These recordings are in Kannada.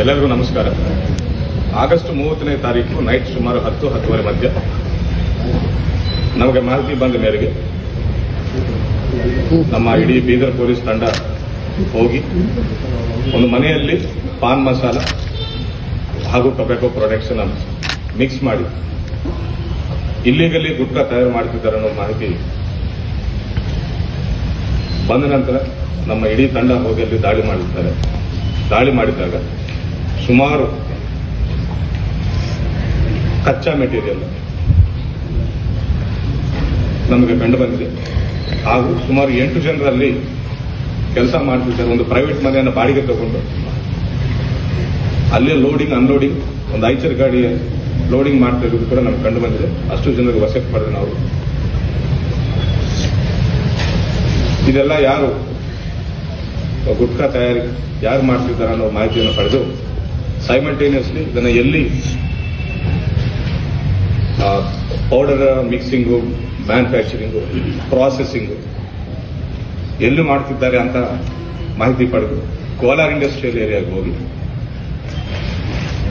ಎಲ್ಲರಿಗೂ ನಮಸ್ಕಾರ. ಆಗಸ್ಟ್ ಮೂವತ್ತನೇ ತಾರೀಕು ನೈಟ್ ಸುಮಾರು ಹತ್ತು ಹತ್ತುವರೆ ಮಧ್ಯ ನಮಗೆ ಮಾಹಿತಿ ಬಂದ ಮೇರೆಗೆ ನಮ್ಮ ಇಡೀ ಬೀದರ್ ಪೊಲೀಸ್ ತಂಡ ಹೋಗಿ ಒಂದು ಮನೆಯಲ್ಲಿ ಪಾನ್ ಮಸಾಲ ಹಾಗೂ ಟೊಬ್ಯಾಕೋ ಪ್ರಾಡಕ್ಟ್ಸ್ ಅನ್ನು ಮಿಕ್ಸ್ ಮಾಡಿ ಇಲ್ಲಿಗಲ್ಲಿ ಗುಟ್ಕಾ ತಯಾರು ಮಾಡ್ತಿದ್ದಾರೆ ಅನ್ನೋ ಮಾಹಿತಿ ಬಂದ ನಂತರ ನಮ್ಮ ಇಡೀ ತಂಡ ಹೋಗಿ ಅಲ್ಲಿ ದಾಳಿ ಮಾಡಿದ್ದಾರೆ. ದಾಳಿ ಮಾಡಿದಾಗ ಸುಮಾರು ಕಚ್ಚಾ ಮೆಟೀರಿಯಲ್ ನಮಗೆ ಕಂಡು ಬಂದಿದೆ. ಹಾಗೂ ಸುಮಾರು ಎಂಟು ಜನರಲ್ಲಿ ಕೆಲಸ ಮಾಡ್ತಿದ್ದಾರೆ ಒಂದು ಪ್ರೈವೇಟ್ ಮನೆಯನ್ನು ಬಾಡಿಗೆ ತಗೊಂಡು ಅಲ್ಲೇ ಲೋಡಿಂಗ್ ಅನ್ಲೋಡಿಂಗ್ ಒಂದು ಐಚರ್ ಗಾಡಿ ಲೋಡಿಂಗ್ ಮಾಡ್ತಾ ಕೂಡ ನಮ್ಗೆ ಕಂಡು ಬಂದಿದೆ. ಅಷ್ಟು ಜನರಿಗೆ ವಸತಿ ಪಡೆದ ನಾವು. ಇದೆಲ್ಲ ಯಾರು ಗುಟ್ಕಾ ತಯಾರಿ ಯಾರು ಮಾಡ್ತಿದ್ದಾರೆ ಅನ್ನೋ ಮಾಹಿತಿಯನ್ನು ಪಡೆದು ಸೈಮಲ್ಟೇನಿಯಸ್ಲಿ ಇದನ್ನು ಎಲ್ಲಿ ಪೌಡರ್ ಮಿಕ್ಸಿಂಗು ಮ್ಯಾನುಫ್ಯಾಕ್ಚರಿಂಗು ಪ್ರಾಸೆಸಿಂಗು ಎಲ್ಲಿ ಮಾಡ್ತಿದ್ದಾರೆ ಅಂತ ಮಾಹಿತಿ ಪಡೆದು ಕೋಲಾರ್ ಇಂಡಸ್ಟ್ರಿಯಲ್ ಏರಿಯಾಗೆ ಹೋಗಿ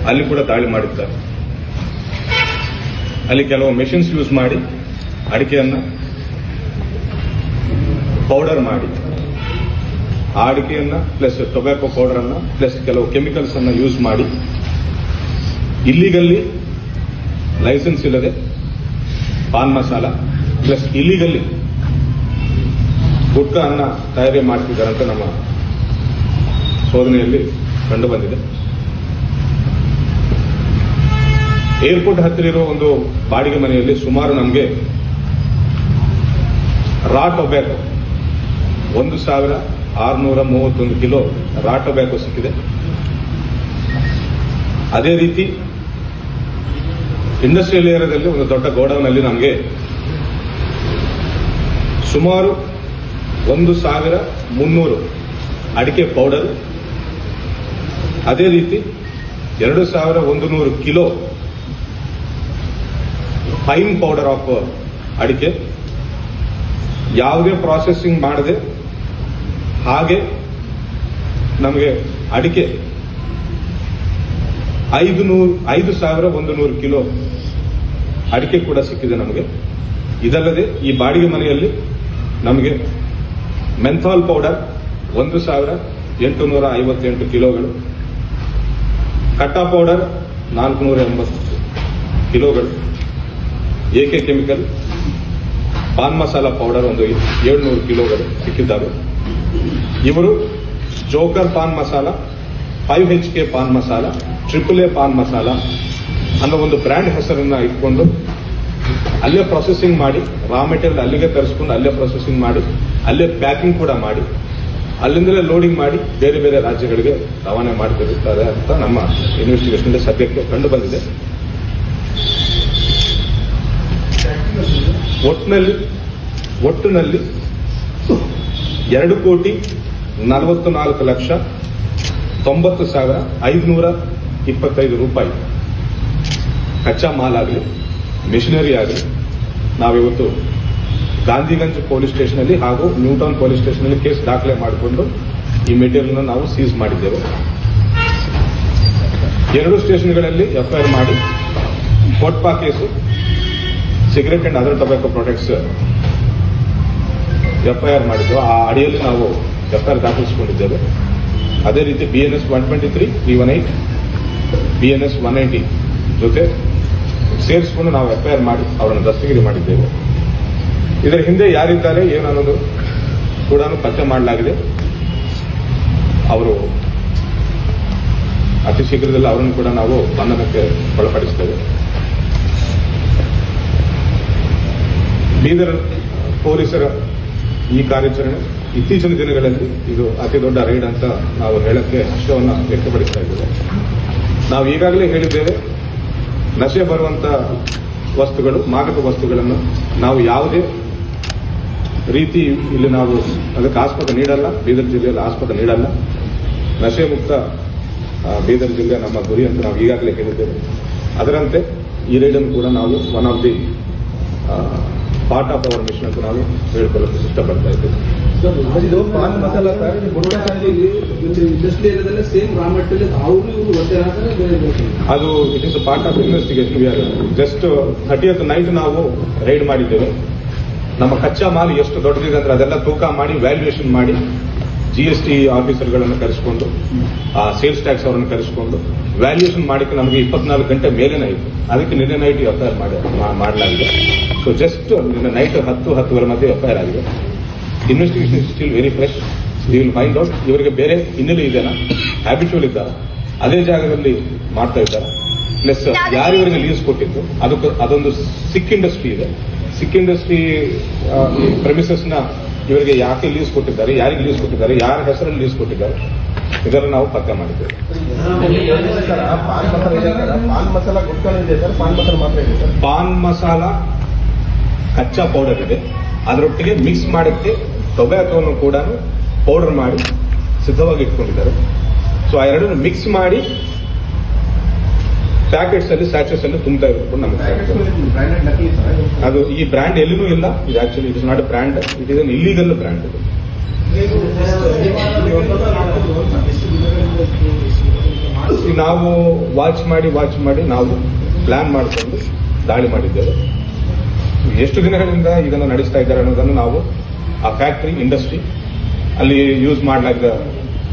ಅಲ್ಲಿ ಕೂಡ ದಾಳಿ ಮಾಡಿದ್ದಾರೆ. ಅಲ್ಲಿ ಕೆಲವು ಮೆಷಿನ್ಸ್ ಯೂಸ್ ಮಾಡಿ ಅಡಿಕೆಯನ್ನು ಪೌಡರ್ ಮಾಡಿ ಆ ಅಡಿಕೆಯನ್ನು ಪ್ಲಸ್ ಟೊಬ್ಯಾಕೋ ಪೌಡರ್ ಅನ್ನ ಪ್ಲಸ್ ಕೆಲವು ಕೆಮಿಕಲ್ಸ್ ಅನ್ನು ಯೂಸ್ ಮಾಡಿ ಇಲ್ಲಿಗಲ್ಲಿ ಲೈಸೆನ್ಸ್ ಇಲ್ಲದೆ ಪಾನ್ ಮಸಾಲ ಪ್ಲಸ್ ಇಲ್ಲಿಗಲ್ಲಿ ಗುಟ್ಕ ಅನ್ನ ತಯಾರಿ ಮಾಡ್ತಿದ್ದಾರೆ ಅಂತ ನಮ್ಮ ಶೋಧನೆಯಲ್ಲಿ ಕಂಡು ಬಂದಿದೆ ಏರ್ಪೋರ್ಟ್ ಹತ್ತಿರ ಇರುವ ಒಂದು ಬಾಡಿಗೆ ಮನೆಯಲ್ಲಿ ಸುಮಾರು ನಮಗೆ ರಾ ಟೊಬ್ಯಾಕೋ ಒಂದು ಸಾವಿರ ಆರುನೂರ ಮೂವತ್ತೊಂದು ಕಿಲೋ ರಾ ಟೊಬ್ಯಾಕೋ ಸಿಕ್ಕಿದೆ. ಅದೇ ರೀತಿ ಇಂಡಸ್ಟ್ರಿಯಲ್ ಏರಿಯಾದಲ್ಲಿ ಒಂದು ದೊಡ್ಡ ಗೋಡೌನಲ್ಲಿ ನಮಗೆ ಸುಮಾರು ಒಂದು ಸಾವಿರ ಮುನ್ನೂರು ಅಡಿಕೆ ಪೌಡರ್. ಅದೇ ರೀತಿ ಎರಡು ಸಾವಿರ ಒಂದು ನೂರು ಕಿಲೋ ಫೈನ್ ಪೌಡರ್ ಆಫ್ ಅಡಿಕೆ. ಯಾವುದೇ ಪ್ರಾಸೆಸಿಂಗ್ ಮಾಡದೆ ಹಾಗೆ ನಮಗೆ ಅಡಿಕೆ ಐದು ನೂರು ಐದು ಸಾವಿರ ಒಂದು ನೂರು ಕಿಲೋ ಅಡಿಕೆ ಕೂಡ ಸಿಕ್ಕಿದೆ ನಮಗೆ. ಇದಲ್ಲದೆ ಈ ಬಾಡಿಗೆ ಮನೆಯಲ್ಲಿ ನಮಗೆ ಮೆಂಥಾಲ್ ಪೌಡರ್ ಒಂದು ಸಾವಿರ ಎಂಟು ನೂರ ಐವತ್ತೆಂಟು ಕಿಲೋಗಳು. ಕಟ್ಟಾ ಪೌಡರ್ ನಾಲ್ಕುನೂರ ಎಂಬತ್ತು ಕಿಲೋಗಳು. ಎಕೆ ಕೆಮಿಕಲ್ ಪಾನ್ ಮಸಾಲ ಪೌಡರ್ ಒಂದು ಏಳ್ನೂರು ಕಿಲೋಗಳು ಸಿಕ್ಕಿದ್ದಾವೆ. ಇವರು joker paan masala, five H K paan masala, triple A paan masala ಅನ್ನೋ ಒಂದು ಬ್ರ್ಯಾಂಡ್ ಹೆಸರನ್ನ ಇಟ್ಕೊಂಡು ಅಲ್ಲೇ ಪ್ರೊಸೆಸಿಂಗ್ ಮಾಡಿ ರಾ ಮೆಟೀರಿಯಲ್ ಅಲ್ಲಿಗೆ ತರಿಸ್ಕೊಂಡು ಅಲ್ಲೇ ಪ್ರೊಸೆಸಿಂಗ್ ಮಾಡಿ, ಅಲ್ಲೇ ಪ್ಯಾಕಿಂಗ್ ಕೂಡ ಮಾಡಿ, ಅಲ್ಲಿಂದಲೇ ಲೋಡಿಂಗ್ ಮಾಡಿ ಬೇರೆ ಬೇರೆ ರಾಜ್ಯಗಳಿಗೆ ರವಾನೆ ಮಾಡ್ತಿರುತ್ತಾರೆ ಅಂತ ನಮ್ಮ ಇನ್ವೆಸ್ಟಿಗೇಷನ್ ಸದ್ಯಕ್ಕೆ ಕಂಡು ಬಂದಿದೆ. ಒಟ್ಟಿನಲ್ಲಿ ಒಟ್ಟಿನಲ್ಲಿ ಎರಡು ಕೋಟಿ ನಲವತ್ತು ನಾಲ್ಕು ಲಕ್ಷ ತೊಂಬತ್ತು ಸಾವಿರ ಐದುನೂರ ಇಪ್ಪತ್ತೈದು ರೂಪಾಯಿ ಕಚ್ಚಾ ಮಾಲ್ ಆಗಲಿ ಮಿಷನರಿ ಆಗಲಿ ನಾವಿವತ್ತು ಗಾಂಧಿಗಂಜ್ ಪೊಲೀಸ್ ಸ್ಟೇಷನಲ್ಲಿ ಹಾಗೂ ನ್ಯೂಟೌನ್ ಪೊಲೀಸ್ ಸ್ಟೇಷನಲ್ಲಿ ಕೇಸ್ ದಾಖಲೆ ಮಾಡಿಕೊಂಡು ಈ ಮೆಟೀರಿಯಲ್ ನಾವು ಸೀಸ್ ಮಾಡಿದ್ದೇವೆ. ಎರಡು ಸ್ಟೇಷನ್ಗಳಲ್ಲಿ ಎಫ್ಐಆರ್ ಮಾಡಿ COTPA case, cigarette and other tobacco products FIR ಮಾಡಿದ್ದೆವು. ಆ ಅಡಿಯಲ್ಲಿ ನಾವು ಎಫ್ಐಆರ್ ದಾಖಲಿಸಿಕೊಂಡಿದ್ದೇವೆ. ಅದೇ ರೀತಿ B N S one twenty three three one eight, B one ninety ಜೊತೆ ಸೇರಿಸಿಕೊಂಡು ನಾವು ಎಫ್ಐಆರ್ ಮಾಡಿ ಅವರನ್ನು ದಸ್ತಗಿರಿ ಮಾಡಿದ್ದೇವೆ. ಇದರ ಹಿಂದೆ ಯಾರಿದ್ದಾರೆ, ಏನು ಅನ್ನೋದು ಕೂಡ ಪತ್ತೆ ಮಾಡಲಾಗಿದೆ. ಅವರು ಅತಿ ಶೀಘ್ರದಲ್ಲಿ ಅವರನ್ನು ಕೂಡ ನಾವು ಬಂಧನಕ್ಕೆ ಒಳಪಡಿಸ್ತೇವೆ. ಬೀದರ್ ಪೊಲೀಸರ ಈ ಕಾರ್ಯಾಚರಣೆ, ಇತ್ತೀಚಿನ ದಿನಗಳಲ್ಲಿ ಇದು ಅತಿ ದೊಡ್ಡ ರೈಡ್ ಅಂತ ನಾವು ಹೇಳಕ್ಕೆ ಹರ್ಷವನ್ನು ವ್ಯಕ್ತಪಡಿಸ್ತಾ ಇದ್ದೇವೆ. ನಾವು ಈಗಾಗಲೇ ಹೇಳಿದ್ದೇವೆ ನಶೆ ಬರುವಂತ ವಸ್ತುಗಳು, ಮಾದಕ ವಸ್ತುಗಳನ್ನು ನಾವು ಯಾವುದೇ ರೀತಿ ಇಲ್ಲಿ ನಾವು ಅದಕ್ಕೆ ಆಸ್ಪತ್ರೆ ನೀಡಲ್ಲ. ಬೀದರ್ ಜಿಲ್ಲೆಯಲ್ಲಿ ಆಸ್ಪತ್ರೆ ನೀಡಲ್ಲ. ನಶೆ ಮುಕ್ತ ಬೀದರ್ ಜಿಲ್ಲೆ ನಮ್ಮ ಗುರಿ ಅಂತ ನಾವು ಈಗಾಗಲೇ ಹೇಳಿದ್ದೇವೆ. ಅದರಂತೆ ಈ ರೈಡನ್ನು ಕೂಡ ನಾವು one of the part of our mission ಅಂತ ನಾವು ಹೇಳಿಕೊಳ್ಳಲು ಇಷ್ಟಪಡ್ತಾ ಇದ್ದೇವೆ. ಇದು ಪಾನ್ ಮಸಾಲ ಸೇಮ್ ಅದು it is part of investigation we are just thirtieth night ನಾವು ರೈಡ್ ಮಾಡಿದ್ದೇವೆ. ನಮ್ಮ ಕಚ್ಚಾ ಮಾಲ್ ಎಷ್ಟು ದೊಡ್ಡದಿದೆ ಅಂದ್ರೆ ಅದೆಲ್ಲ ತೂಕ ಮಾಡಿ ವ್ಯಾಲ್ಯೂಯೇಷನ್ ಮಾಡಿ ಜಿ ಎಸ್ ಟಿ ಆಫೀಸರ್ಗಳನ್ನು ಕರೆಸಿಕೊಂಡು, ಆ ಸೇಲ್ಸ್ ಟ್ಯಾಕ್ಸ್ ಅವರನ್ನು ಕರೆಸಿಕೊಂಡು ವ್ಯಾಲ್ಯೂಯೇಷನ್ ಮಾಡಿಕ್ಕೆ ನಮಗೆ ಇಪ್ಪತ್ನಾಲ್ಕು ಗಂಟೆ ಮೇಲೆ ಆಯಿತು. ಅದಕ್ಕೆ ನಿನ್ನೆ ನೈಟ್ ಎಫ್ ಐ ಆರ್ ಮಾಡಲಾಗಿದೆ. ಸೊ ಜಸ್ಟ್ ನಿನ್ನೆ ನೈಟ್ ಹತ್ತು, ಹತ್ತುವರೆ ಮಧ್ಯೆ ಎಫ್ ಐ ಆಗಿದೆ. Investigation is still very fresh you will find out ಇವರಿಗೆ ಬೇರೆ ಹಿನ್ನೆಲೆ ಇದೆನಾ ಹ್ಯಾಬಿಚುವಲ್ ಇದ್ದಾರ. ಅದೇ ಜಾಗದಲ್ಲಿ ಮಾಡ್ತಾ ಇದ್ದಾರೆ. ಪ್ಲಸ್ ಯಾರು ಇವರಿಗೆ ಲೀಸ್ ಕೊಟ್ಟಿದ್ದು? ಅದಕ್ಕೆ ಅದೊಂದು ಸಿಕ್ ಇಂಡಸ್ಟ್ರಿ ಇದೆ. ಸಿಕ್ ಇಂಡಸ್ಟ್ರಿ ಪ್ರೆಮಿಸಸ್ನ ಇವರಿಗೆ ಯಾಕೆ ಲೀಸ್ ಕೊಟ್ಟಿದ್ದಾರೆ? ಯಾರಿಗೆ ಲೀಸ್ ಕೊಟ್ಟಿದ್ದಾರೆ? ಯಾರ ಹೆಸರಲ್ಲಿ ಲೀಸ್ ಕೊಟ್ಟಿದ್ದಾರೆ? ಇದನ್ನು ನಾವು ಪತ್ತೆ ಮಾಡಿದ್ದೇವೆ. ಪಾನ್ ಮಸಾಲ ಕಚ್ಚಾ ಪೌಡರ್ ಇದೆ. ಅದರೊಟ್ಟಿಗೆ ಮಿಕ್ಸ್ ಮಾಡಕ್ಕೆ ಟೊಬ್ಯಾಕೋನು ಕೂಡ ಪೌಡರ್ ಮಾಡಿ ಸಿದ್ಧವಾಗಿ ಇಟ್ಕೊಂಡಿದ್ದಾರೆ. ಸೊ ಆ ಎರಡನ್ನು ಮಿಕ್ಸ್ ಮಾಡಿ ಪ್ಯಾಕೆಟ್ಸ್ ಅಲ್ಲಿ ಸ್ಯಾಚಸ್ ಅಲ್ಲಿ ಇರಬೇಕು ನಮಗೆ ಅದು? ಈ ಬ್ರ್ಯಾಂಡ್ ಎಲ್ಲಿನೂ ಇಲ್ಲ. ಇದು actually it is not brand it is an illegal brand ಇದು ನಾವು ವಾಚ್ ಮಾಡಿ ವಾಚ್ ಮಾಡಿ ನಾವು ಪ್ಲಾನ್ ಮಾಡಿಕೊಂಡು ದಾಳಿ ಮಾಡಿದ್ದೇವೆ. ಎಷ್ಟು ದಿನಗಳಿಂದ ಇದನ್ನು ನಡೆಸ್ತಾ ಇದ್ದಾರೆ ಅನ್ನೋದನ್ನು ನಾವು ಆ ಫ್ಯಾಕ್ಟ್ರಿ ಇಂಡಸ್ಟ್ರಿ ಅಲ್ಲಿ ಯೂಸ್ ಮಾಡಲಾಗಿದ್ದ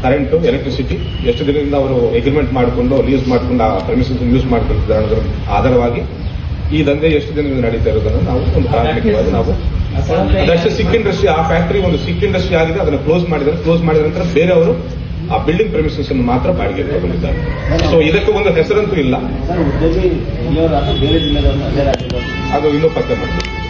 ಕರೆಂಟು ಎಲೆಕ್ಟ್ರಿಸಿಟಿ ಎಷ್ಟು ದಿನದಿಂದ ಅವರು ಅಗ್ರಿಮೆಂಟ್ ಮಾಡಿಕೊಂಡು ಯೂಸ್ ಮಾಡಿಕೊಂಡು ಆ ಪ್ರಮಿಸಸ್ ಯೂಸ್ ಮಾಡ್ಕೊಂಡಿದ್ದಾರೆ ಅನ್ನೋದ್ರ ಆಧಾರವಾಗಿ ಈ ದಂಧೆ ಎಷ್ಟು ದಿನದಿಂದ ನಡೀತಾ ಇರೋದನ್ನು ನಾವು ಒಂದು ಪ್ರಾಥಮಿಕವಾಗಿ ನಾವು ಅದಷ್ಟೇ ಸಿಕ್ ಇಂಡಸ್ಟ್ರಿ ಆ ಫ್ಯಾಕ್ಟರಿ ಒಂದು ಸಿಕ್ ಇಂಡಸ್ಟ್ರಿ ಆಗಿದೆ ಅದನ್ನು ಕ್ಲೋಸ್ ಮಾಡಿದ್ದಾರೆ ಕ್ಲೋಸ್ ಮಾಡಿದ ನಂತರ ಬೇರೆಯವರು ಆ ಬಿಲ್ಡಿಂಗ್ ಪ್ರಮಿಸಸ್ ಅನ್ನು ಮಾತ್ರ ಬಾಡಿಗೆ ತಗೊಂಡಿದ್ದಾರೆ ಸೊ ಇದಕ್ಕೆ ಒಂದು ಹೆಸರಂತೂ ಇಲ್ಲ. ಅದೇ ಇನ್ನೂ ಪತ್ತೆ ಮಾಡಬೇಕು.